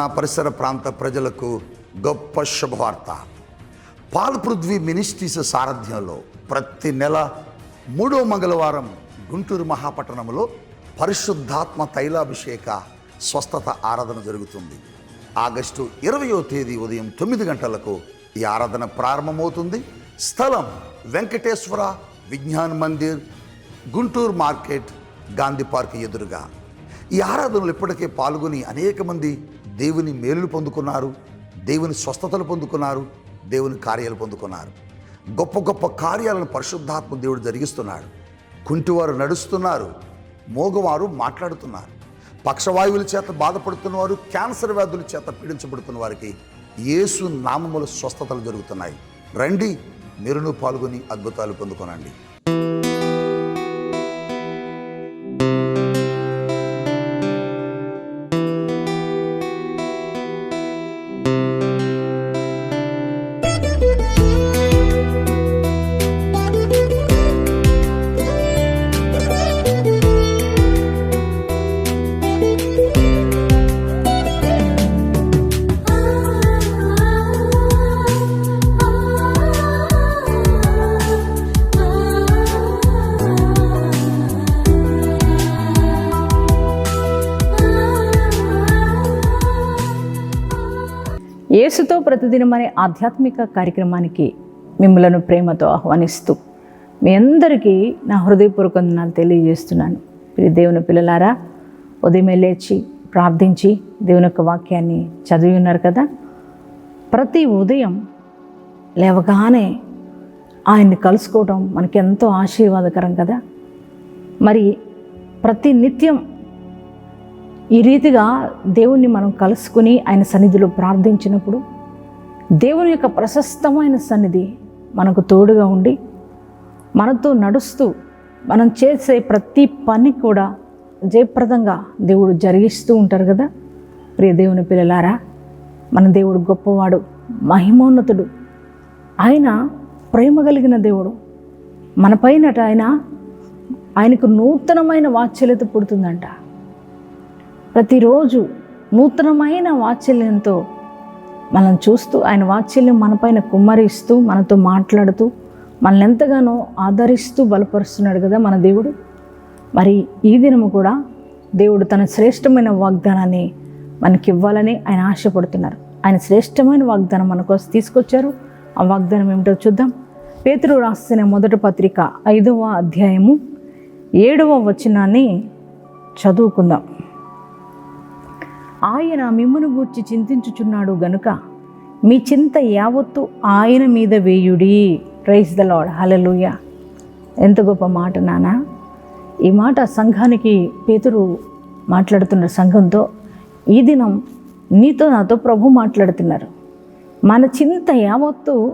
పట్టణ పరిసర ప్రాంత ప్రజలకు గొప్ప శుభవార్త. పాల్ పృథ్వీ మినిస్ట్రీస్ సారథ్యంలో ప్రతి నెల మూడో మంగళవారం గుంటూరు మహాపట్టణంలో పరిశుద్ధాత్మ తైలాభిషేక స్వస్థత ఆరాధన జరుగుతుంది. ఆగస్టు ఇరవయో తేదీ ఉదయం తొమ్మిది గంటలకు ఈ ఆరాధన ప్రారంభమవుతుంది. స్థలం వెంకటేశ్వర విజ్ఞాన్ మందిర్ గుంటూరు మార్కెట్ గాంధీ పార్క్ ఎదురుగా. ఈ ఆరాధనలు ఇప్పటికే పాల్గొని అనేక మంది దేవుని మేలులు పొందుకున్నారు దేవుని స్వస్థతలు పొందుకున్నారు దేవుని కార్యాలు పొందుకున్నారు. గొప్ప గొప్ప కార్యాలను పరిశుద్ధాత్మ దేవుడు జరిగిస్తున్నాడు. కుంటివారు నడుస్తున్నారు మోగవారు మాట్లాడుతున్నారు. పక్షవాయువుల చేత బాధపడుతున్నవారు క్యాన్సర్ వ్యాధుల చేత పీడించబడుతున్న వారికి యేసు నామముల స్వస్థతలు జరుగుతున్నాయి. రండి మీరును పాల్గొని అద్భుతాలు పొందుకోనండి. యేసుతో ప్రతిదినం అనే ఆధ్యాత్మిక కార్యక్రమానికి మిమ్మలను ప్రేమతో ఆహ్వానిస్తూ మీ అందరికీ నా హృదయపూర్వక వందనాలు తెలియజేస్తున్నాను. ప్రియ దేవుని పిల్లలారా ఉదయమే లేచి ప్రార్థించి దేవుని యొక్క వాక్యాన్ని చదివి ఉన్నారు కదా? ప్రతి ఉదయం లేవగానే ఆయన్ని కలుసుకోవడం మనకి ఎంతో ఆశీర్వాదకరం కదా? మరి ప్రతి నిత్యం ఈ రీతిగా దేవుణ్ణి మనం కలుసుకుని ఆయన సన్నిధిలో ప్రార్థించినప్పుడు దేవుని యొక్క ప్రశస్తమైన సన్నిధి మనకు తోడుగా ఉండి మనతో నడుస్తూ మనం చేసే ప్రతి పని కూడా జయప్రదంగా దేవుడు జరిగిస్తూ ఉంటారు కదా. ప్రియ దేవుని పిల్లలారా మన దేవుడు గొప్పవాడు మహిమోన్నతుడు. ఆయన ప్రేమ కలిగిన దేవుడు. మన పైనట ఆయన ఆయనకు నూతనమైన వాత్సల్యత పుడుతుందంట. ప్రతిరోజు నూతనమైన వాత్సల్యంతో మనం చూస్తూ ఆయన వాత్సల్యం మనపైన కుమ్మరిస్తూ మనతో మాట్లాడుతూ మనల్ని ఎంతగానో ఆదరిస్తూ బలపరుస్తున్నాడు కదా మన దేవుడు. మరి ఈ దినము కూడా దేవుడు తన శ్రేష్టమైన వాగ్దానాన్ని మనకి ఇవ్వాలని ఆయన ఆశపడుతున్నారు. ఆయన శ్రేష్టమైన వాగ్దానం మన కోసం తీసుకొచ్చారు. ఆ వాగ్దానం ఏమిటో చూద్దాం. పేతురు రాసిన మొదటి పత్రిక ఐదవ అధ్యాయము ఏడవ వచనాన్ని చదువుకుందాం. ఆయన మిమ్మును గూర్చి చింతించుచున్నాడు గనుక మీ చింత యావత్తు ఆయన మీద వేయుడి. ప్రైజ్ ద లాడ్ హలలుయ ఎంత గొప్ప మాట నానా. ఈ మాట సంఘానికి పేతురు మాట్లాడుతున్న సంఘంతో ఈ దినం నీతో నాతో ప్రభు మాట్లాడుతున్నారు. మన చింత యావత్తు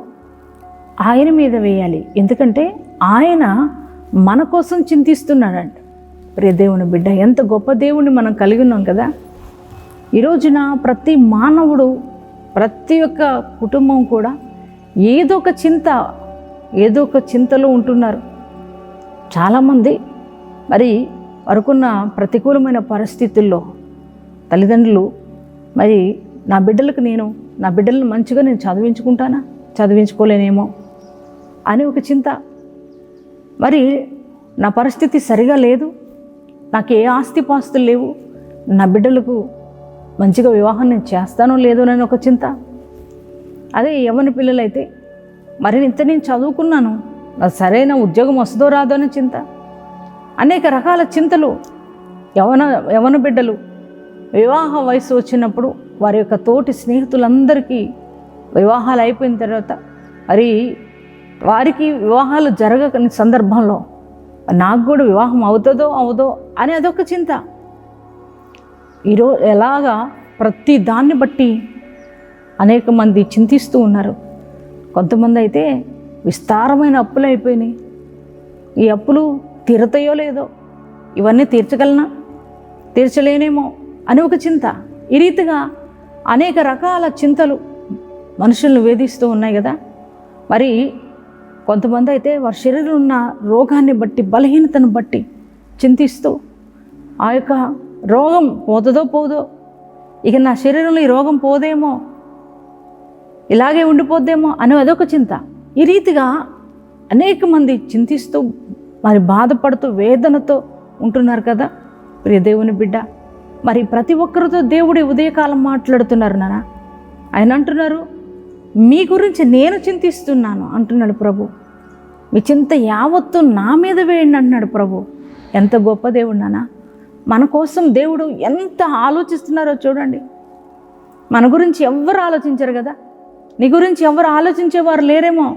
ఆయన మీద వేయాలి. ఎందుకంటే ఆయన మన కోసం చింతిస్తున్నాడంట. ప్రియ దేవుని బిడ్డ ఎంత గొప్ప దేవుణ్ణి మనం కలిగి ఉన్నాం కదా. ఈ రోజున ప్రతి మానవుడు ప్రతి ఒక్క కుటుంబం కూడా ఏదో ఒక చింత ఏదో ఒక చింతలో ఉంటున్నారు. చాలామంది మరి వరకున్న ప్రతికూలమైన పరిస్థితుల్లో తల్లిదండ్రులు మరి నా బిడ్డలకు నేను నా బిడ్డలను మంచిగా నేను చదివించుకుంటానా చదివించుకోలేనేమో అని ఒక చింత. మరి నా పరిస్థితి సరిగా లేదు నాకు ఏ ఆస్తిపాస్తులు లేవు నా బిడ్డలకు మంచిగా వివాహం నేను చేస్తానో లేదో అని ఒక చింత. అదే యవన పిల్లలైతే మరి ఇంత నేను చదువుకున్నాను నాకు సరైన ఉద్యోగం వస్తుందో రాదో అనే చింత. అనేక రకాల చింతలు యవన యవన బిడ్డలు వివాహ వయసు వచ్చినప్పుడు వారి యొక్క తోటి స్నేహితులందరికీ వివాహాలు అయిపోయిన తర్వాత మరి వారికి వివాహాలు జరగని సందర్భంలో నాకు కూడా వివాహం అవుతుందో అవదో అని అదొక చింత. ఈరోజు ఎలాగా ప్రతి దాన్ని బట్టి అనేక మంది చింతిస్తూ ఉన్నారు. కొంతమంది అయితే విస్తారమైన అప్పులు అయిపోయినాయి. ఈ అప్పులు తీరతాయో లేదో ఇవన్నీ తీర్చగలనా? తీర్చలేనేమో అని ఒక చింత. ఈ రీతిగా అనేక రకాల చింతలు మనుషులను వేధిస్తూ ఉన్నాయి కదా. మరి కొంతమంది అయితే వారి శరీరంలో ఉన్న రోగాన్ని బట్టి బలహీనతను బట్టి చింతిస్తూ ఆ యొక్క రోగం పోతుందో పోదో ఇక నా శరీరంలో ఈ రోగం పోదేమో ఇలాగే ఉండిపోద్దేమో అనే అదొక చింత. ఈ రీతిగా అనేక మంది చింతిస్తూ మరి బాధపడుతూ వేదనతో ఉంటున్నారు కదా ప్రియ దేవుని బిడ్డ. మరి ప్రతి ఒక్కరితో దేవుడి ఉదయకాలం మాట్లాడుతున్నారు నానా. ఆయన అంటున్నారు మీ గురించి నేను చింతిస్తున్నాను అంటున్నాడు ప్రభు. మీ చింత యావత్తు నా మీద వేయండి అంటున్నాడు ప్రభు. ఎంత గొప్ప దేవుడు నానా. మన కోసం దేవుడు ఎంత ఆలోచిస్తున్నారో చూడండి. మన గురించి ఎవ్వరు ఆలోచించరు కదా. నీ గురించి ఎవరు ఆలోచించేవారు లేరేమో.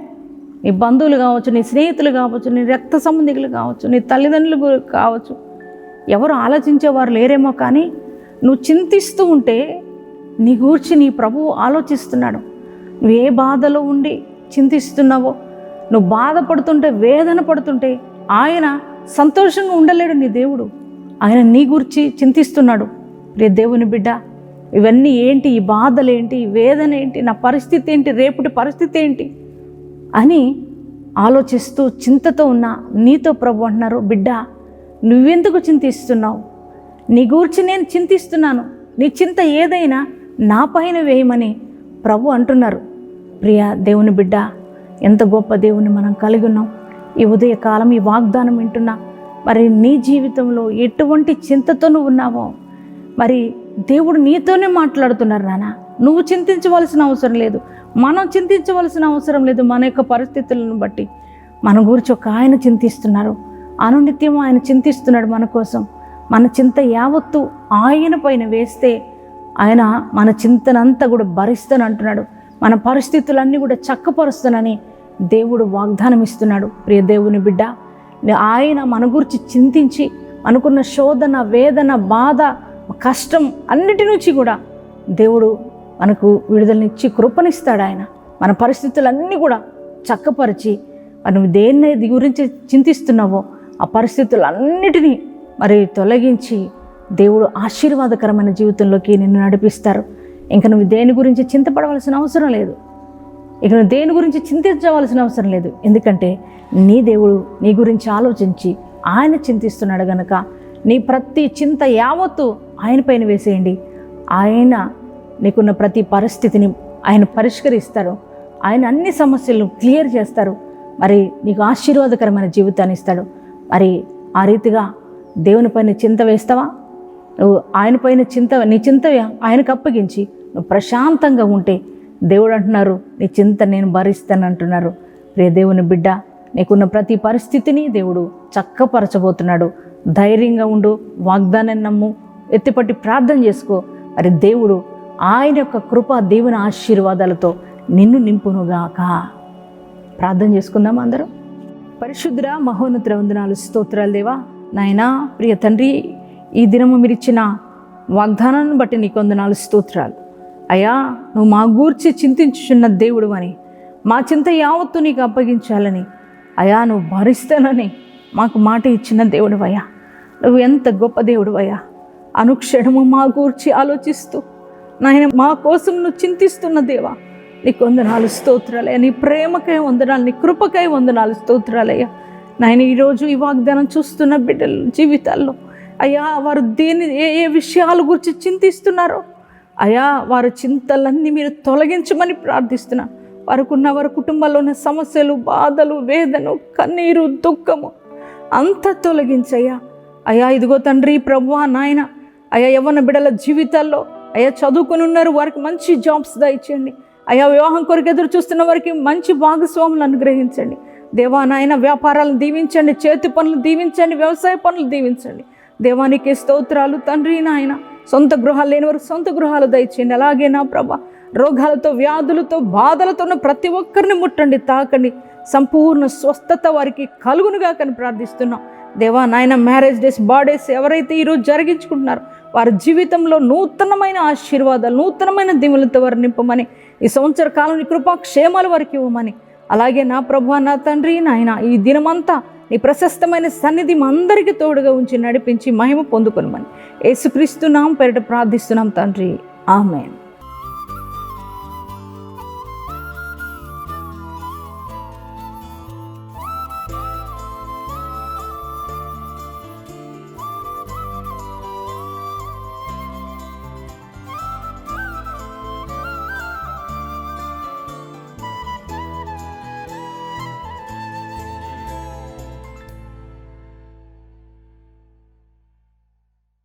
నీ బంధువులు కావచ్చు నీ స్నేహితులు కావచ్చు నీ రక్త సంబంధికులు కావచ్చు నీ తల్లిదండ్రులు కావచ్చు ఎవరు ఆలోచించేవారు లేరేమో కానీ నువ్వు చింతిస్తూ ఉంటే నీ గూర్చి నీ ప్రభువు ఆలోచిస్తున్నాడు. నువ్వు ఏ బాధలో ఉండి చింతిస్తున్నావో నువ్వు బాధపడుతుంటే వేదన పడుతుంటే ఆయన సంతోషంగా ఉండలేడు నీ దేవుడు. ఆయన నీ గురించి చింతిస్తున్నాడు. రే దేవుని బిడ్డ ఇవన్నీ ఏంటి? ఈ బాధలు ఏంటి? ఈ వేదన ఏంటి? నా పరిస్థితి ఏంటి? రేపటి పరిస్థితి ఏంటి? అని ఆలోచిస్తూ చింతతో ఉన్న నీతో ప్రభు అంటున్నారు బిడ్డ నువ్వెందుకు చింతిస్తున్నావు? నీ గురించి నేను చింతిస్తున్నాను. నీ చింత ఏదైనా నా పైన వేయమని ప్రభు అంటున్నారు. ప్రియ దేవుని బిడ్డ ఎంత గొప్ప దేవుని మనం కలిగి ఉన్నాం. ఈ ఉదయకాలం ఈ వాగ్దానం వింటున్నా మరి నీ జీవితంలో ఎటువంటి చింతతో నువ్వు ఉన్నావో? మరి దేవుడు నీతోనే మాట్లాడుతున్నారు నానా నువ్వు చింతించవలసిన అవసరం లేదు. మనం చింతించవలసిన అవసరం లేదు మన యొక్క పరిస్థితులను బట్టి. మన గురించి ఒక ఆయన చింతిస్తున్నారు. అనునిత్యం ఆయన చింతిస్తున్నాడు మన కోసం. మన చింత యావత్తు ఆయన పైన వేస్తే ఆయన మన చింతనంతా కూడా భరిస్తాను అంటున్నాడు. మన పరిస్థితులన్నీ కూడా చక్కపరుస్తానని దేవుడు వాగ్దానం ఇస్తున్నాడు ప్రియ దేవుని బిడ్డ ఆయన మన గురించి చింతించి మనకున్న శోధన వేదన బాధ కష్టం అన్నిటి నుంచి కూడా దేవుడు మనకు విడుదలనిచ్చి కృపనిస్తాడు ఆయన. మన పరిస్థితులన్నీ కూడా చక్కపరిచి మనం దేన్ని గురించి చింతిస్తున్నావో ఆ పరిస్థితులన్నిటినీ మరి తొలగించి దేవుడు ఆశీర్వాదకరమైన జీవితంలోకి నిన్ను నడిపిస్తారు. ఇంకా నువ్వు దేని గురించి చింతపడవలసిన అవసరం లేదు. ఇక నువ్వు దేని గురించి చింతించవలసిన అవసరం లేదు. ఎందుకంటే నీ దేవుడు నీ గురించి ఆలోచించి ఆయన చింతిస్తున్నాడు గనక నీ ప్రతి చింత యావత్తు ఆయన పైన వేసేయండి. ఆయన నీకున్న ప్రతి పరిస్థితిని ఆయన పరిష్కరిస్తారు. ఆయన అన్ని సమస్యలను క్లియర్ చేస్తారు. మరి నీకు ఆశీర్వాదకరమైన జీవితాన్ని ఇస్తాడు. మరి ఆ రీతిగా దేవుని పైన చింత వేస్తావా? నువ్వు ఆయన పైన చింత నీ చింత ఆయనకు అప్పగించి నువ్వు ప్రశాంతంగా ఉంటే దేవుడు అంటున్నారు నీ చింత నేను భరిస్తాను అంటున్నారు ప్రియ దేవుని బిడ్డ నీకున్న ప్రతి పరిస్థితిని దేవుడు చక్కపరచబోతున్నాడు. ధైర్యంగా ఉండు వాగ్దానాన్ని నమ్ము ఎత్తిపట్టి ప్రార్థన చేసుకో. మరి దేవుడు ఆయన యొక్క కృప దేవుని ఆశీర్వాదాలతో నిన్ను నింపునుగాక. ప్రార్థన చేసుకుందాం అందరం. పరిశుద్ర మహోన్నత వందనాలు స్తోత్రాలు దేవా. నాయనా ప్రియ తండ్రి ఈ దినము మీరు ఇచ్చిన వాగ్దానాన్ని బట్టి నీకు వందనాలు స్తోత్రాలు. అయ్యా నువ్వు మా గూర్చి చింతించుచున్న దేవుడు అని మా చింత యావత్తు నీకు అప్పగించాలని. అయా నువ్వు భరిస్తానని మాకు మాట ఇచ్చిన దేవుడు అయ్యా నువ్వు ఎంత గొప్ప దేవుడు అయ్యా అనుక్షణము మా గూర్చి ఆలోచిస్తూ నాయన మా కోసం నువ్వు చింతిస్తున్న దేవా. నీకు వందనాలు స్తోత్రాలయ్యా నీ ప్రేమకై వందనాలు నీ కృపకై వందనాలు స్తోత్రాలయ్యా. నాయన ఈరోజు ఈ వాగ్దానం చూస్తున్న బిడ్డల జీవితాల్లో అయ్యా వారు దేని ఏ ఏ విషయాల గురించి చింతిస్తున్నారో అయా వారి చింతలన్నీ మీరు తొలగించమని ప్రార్థిస్తున్నా. వారికున్న వారి కుటుంబంలో ఉన్న సమస్యలు బాధలు వేదను కన్నీరు దుఃఖము అంత తొలగించయ్యా. అయ్యా ఇదిగో తండ్రి ప్రభు నాయన. అయ్యా యవ్వన బిడల జీవితాల్లో అయ్యా చదువుకుని ఉన్నారు వారికి మంచి జాబ్స్ దయచేయండి అయ్యా వివాహం కొరకు ఎదురు చూస్తున్న వారికి మంచి భాగస్వాములు అనుగ్రహించండి. దేవా నాయన వ్యాపారాలను దీవించండి చేతి పనులు దీవించండి వ్యవసాయ పనులు దీవించండి. దేవానికి స్తోత్రాలు తండ్రి నాయన. సొంత గృహాలు లేని వారికి సొంత గృహాలు దయచేయండి. అలాగే నా ప్రభ రోగాలతో వ్యాధులతో బాధలతో ఉన్న ప్రతి ఒక్కరిని ముట్టండి తాకండి. సంపూర్ణ స్వస్థత వారికి కలుగునుగా కని ప్రార్థిస్తున్నాం. దేవా నాయన మ్యారేజ్ డేస్ బర్త్డేస్ ఎవరైతే ఈరోజు జరిగించుకుంటున్నారో వారి జీవితంలో నూతనమైన ఆశీర్వాదాలు నూతనమైన దిములతో వారు నింపమని ఈ సంవత్సర కాలం కృపా క్షేమాలు వారికి ఇవ్వమని. అలాగే నా ప్రభు నా తండ్రి నాయన ఈ దినమంతా నీ ప్రశస్తమైన సన్నిధి మా అందరికీ తోడుగా ఉంచి నడిపించి మహిమ పొందుకొనమని. యేసుక్రీస్తు నాం ప్రార్థిస్తున్నాం తండ్రి. ఆమెన్.